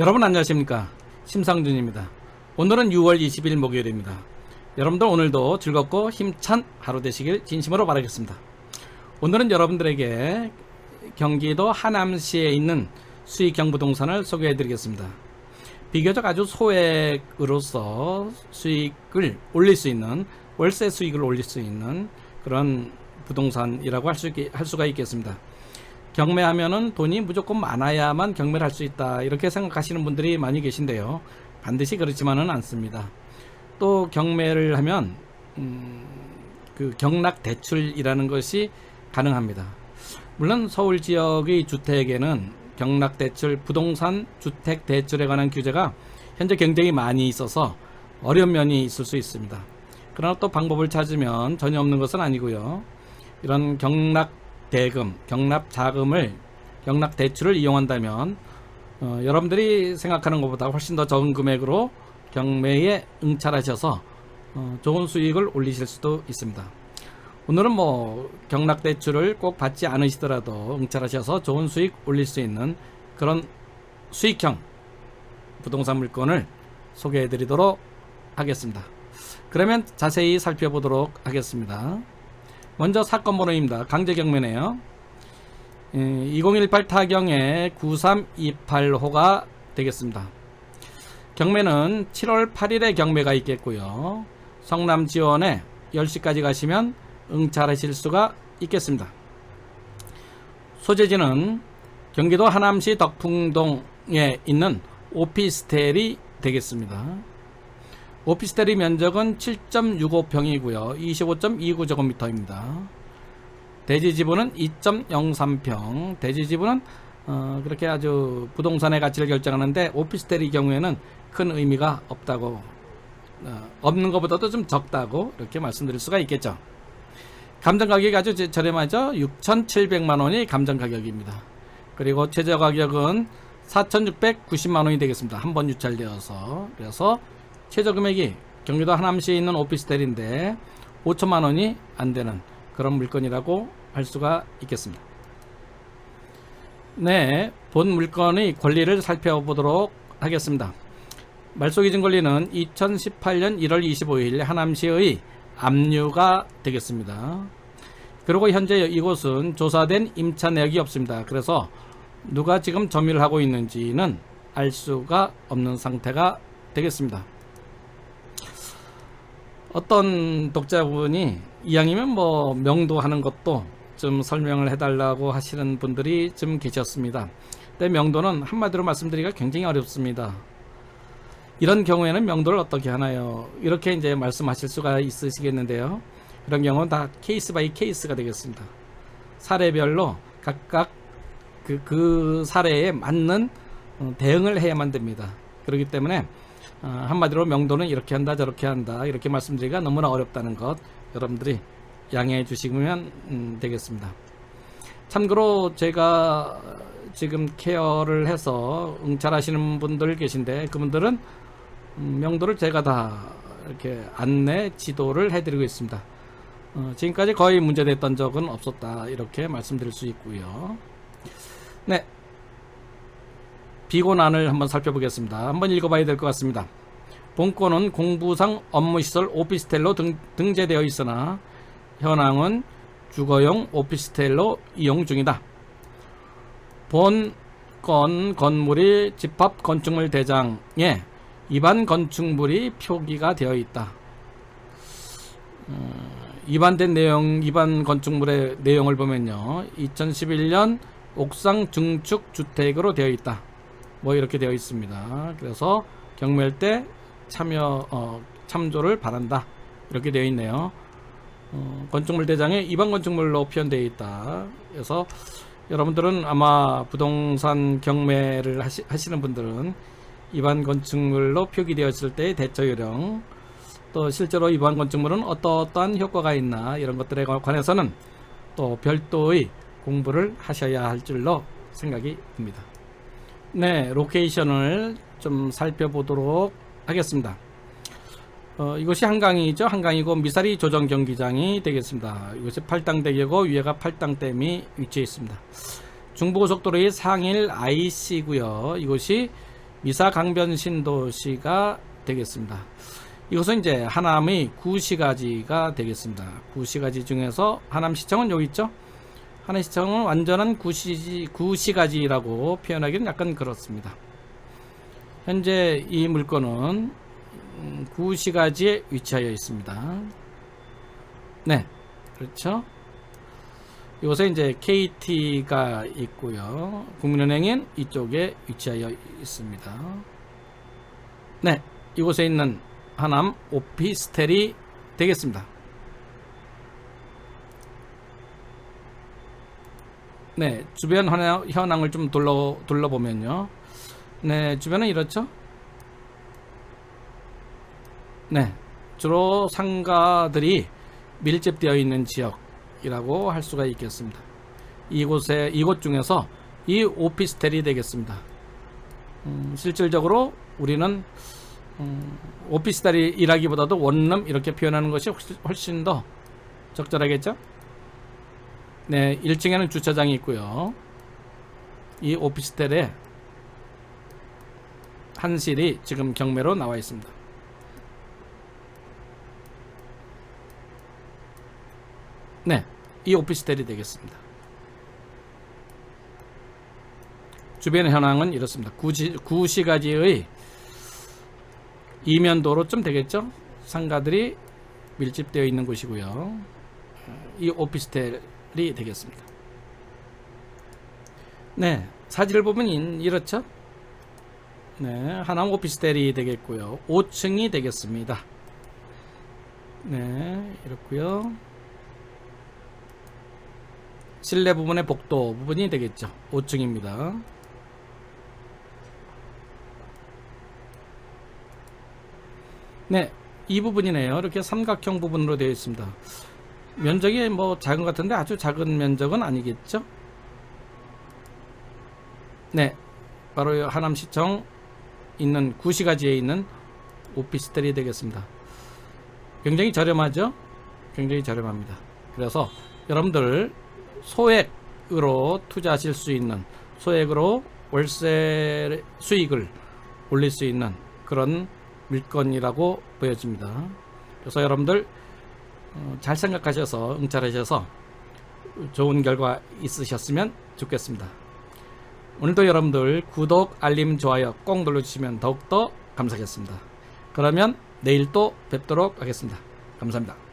여러분 안녕하십니까? 심상준입니다. 오늘은 6월 20일 목요일입니다. 여러분들 오늘도 즐겁고 힘찬 하루 되시길 진심으로 바라겠습니다. 오늘은 여러분들에게 경기도 하남시에 있는 수익형 부동산을 소개해 드리겠습니다. 비교적 아주 소액으로서 수익을 올릴 수 있는 월세 수익을 올릴 수 있는 그런 부동산이라고 할, 수 있, 할 수가 있겠습니다 경매하면은 돈이 무조건 많아야만 경매를 할 수 있다. 이렇게 생각하시는 분들이 많이 계신데요. 반드시 그렇지만은 않습니다. 또 경매를 하면 음, 그 경락 대출이라는 것이 가능합니다. 물론 서울 지역의 주택에는 경락 대출 부동산 주택 대출에 관한 규제가 현재 굉장히 많이 있어서 어려운 면이 있을 수 있습니다. 그러나 또 방법을 찾으면 전혀 없는 것은 아니고요. 이런 경락 대금, 경납 자금을 경락 대출을 이용한다면 어, 여러분들이 생각하는 것보다 훨씬 더 적은 금액으로 경매에 응찰하셔서 어, 좋은 수익을 올리실 수도 있습니다. 오늘은 뭐 경락 대출을 꼭 받지 않으시더라도 응찰하셔서 좋은 수익 올릴 수 있는 그런 수익형 부동산 물건을 소개해 드리도록 하겠습니다. 그러면 자세히 살펴보도록 하겠습니다. 먼저 사건 번호입니다. 강제 경매네요. 2018 타경의 9328호가 되겠습니다. 경매는 7월 8일에 경매가 있겠고요. 성남 지원에 10시까지 가시면 응찰하실 수가 있겠습니다. 소재지는 경기도 하남시 덕풍동에 있는 오피스텔이 되겠습니다. 오피스텔의 면적은 7.65평이고요. 25.29제곱미터입니다. 대지 지분은 2.03평. 대지 지분은 어, 그렇게 아주 부동산의 가치를 결정하는데 오피스텔의 경우에는 큰 의미가 없다고 어, 없는 것보다도 좀 적다고 이렇게 말씀드릴 수가 있겠죠. 감정 가격이 아주 저- 저렴하죠. 6,700만 원이 감정 가격입니다. 그리고 최저 가격은 4,690만 원이 되겠습니다. 한 번 유찰되어서 그래서 최저 금액이 경기도 하남시에 있는 오피스텔인데 5천만 원이 안 되는 그런 물건이라고 할 수가 있겠습니다. 네, 본 물건의 권리를 살펴보도록 하겠습니다. 말소기준 권리는 2018년 1월 25일 하남시의 압류가 되겠습니다. 그리고 현재 이곳은 조사된 임차 내역이 없습니다. 그래서 누가 지금 점유를 하고 있는지는 알 수가 없는 상태가 되겠습니다. 어떤 독자분이 이왕이면 뭐 명도 하는 것도 좀 설명을 해달라고 하시는 분들이 좀 계셨습니다. 근데 명도는 한마디로 말씀드리기가 굉장히 어렵습니다. 이런 경우에는 명도를 어떻게 하나요? 이렇게 이제 말씀하실 수가 있으시겠는데요. 그런 경우는 다 케이스 바이 케이스가 되겠습니다. 사례별로 각각 그, 그 사례에 맞는 어, 대응을 해야만 됩니다. 그렇기 때문에 어, 한마디로 명도는 이렇게 한다 저렇게 한다 이렇게 말씀드리기가 너무나 어렵다는 것 여러분들이 양해해 주시면 음, 되겠습니다. 참고로 제가 지금 케어를 해서 응찰하시는 분들 계신데 그분들은 음, 명도를 제가 다 이렇게 안내 지도를 해드리고 있습니다. 어, 지금까지 거의 문제됐던 적은 없었다 이렇게 말씀드릴 수 있고요. 네, 비고난을 한번 살펴보겠습니다. 한번 읽어봐야 될 것 같습니다. 본건은 공부상 업무시설 오피스텔로 등, 등재되어 있으나 현황은 주거용 오피스텔로 이용 중이다. 본건 건물이 집합 건축물 대장에 입안 건축물이 표기가 되어 있다. 어, 입안된 내용, 입안 건축물의 내용을 보면요. 2011년 옥상 증축 주택으로 되어 있다. 뭐 이렇게 되어 있습니다. 그래서 경매할 때 참여 어, 참조를 바란다. 이렇게 되어 있네요. 어, 건축물 대장에 입안 건축물로 표현되어 있다. 그래서 여러분들은 아마 부동산 경매를 하시, 하시는 분들은 입안 건축물로 표기되었을 때의 대처 요령 또 실제로 입안 건축물은 어떠어떠한 효과가 있나 이런 것들에 관해서는 또 별도의 공부를 하셔야 할 줄로 생각이 듭니다. 네, 로케이션을 좀 살펴보도록 하겠습니다. 어, 이것이 한강이죠. 한강이고 미사리 조정 경기장이 되겠습니다. 이것이 팔당대교고 위에가 팔당댐이 위치해 있습니다. 중부고속도로의 상일 IC고요. 이곳이 미사 강변 신도시가 되겠습니다. 이것은 이제 하남의 구시가지가 되겠습니다. 구시가지 중에서 하남시청은 여기 있죠. 하남시청은 완전한 구시 구시가지라고 표현하기는 약간 그렇습니다. 현재 이 물건은 음, 구시가지에 위치하여 있습니다. 네, 그렇죠. 이곳에 이제 KT가 있고요. 국민은행은 이쪽에 위치하여 있습니다. 네, 이곳에 있는 하남 오피스텔이 되겠습니다. 네, 주변 현황- 현황 을 좀 둘러 둘러보면요. 네, 주변은 이렇죠. 네, 주로 상가들이 밀집되어 있는 지역이라고 할 수가 있겠습니다. 이곳에 이곳 중에서 이 오피스텔이 되겠습니다. 음, 실질적으로 우리는 음, 오피스텔이라기보다도 원룸 이렇게 표현하는 것이 훨씬 더 적절하겠죠? 네, 1층에는 주차장이 있고요. 이 오피스텔에 한실이 지금 경매로 나와 있습니다. 네, 이 오피스텔이 되겠습니다. 주변 현황은 이렇습니다. 구시, 구시가지의 이면도로 좀 되겠죠? 상가들이 밀집되어 있는 곳이고요. 이 오피스텔 이 되겠습니다. 네, 사진을 보면 인- 이렇죠? 네, 하남 오피스텔이 되겠고요. 5층이 되겠습니다. 네, 이렇고요. 실내 부분의 복도 부분이 되겠죠. 5층입니다. 네, 이 부분이네요. 이렇게 삼각형 부분으로 되어 있습니다. 면적이 뭐 작은 것 같은데 아주 작은 면적은 아니겠죠? 네, 바로 이 하남시청 있는 구시가지에 있는 오피스텔이 되겠습니다. 굉장히 저렴하죠? 굉장히 저렴합니다. 그래서 여러분들 소액으로 투자하실 수 있는 소액으로 월세 수익을 올릴 수 있는 그런 물건이라고 보여집니다. 그래서 여러분들 어, 잘 생각하셔서 응찰하셔서 좋은 결과 있으셨으면 좋겠습니다. 오늘도 여러분들 구독, 알림, 좋아요 꼭 눌러주시면 더욱더 감사하겠습니다. 그러면 내일 또 뵙도록 하겠습니다. 감사합니다.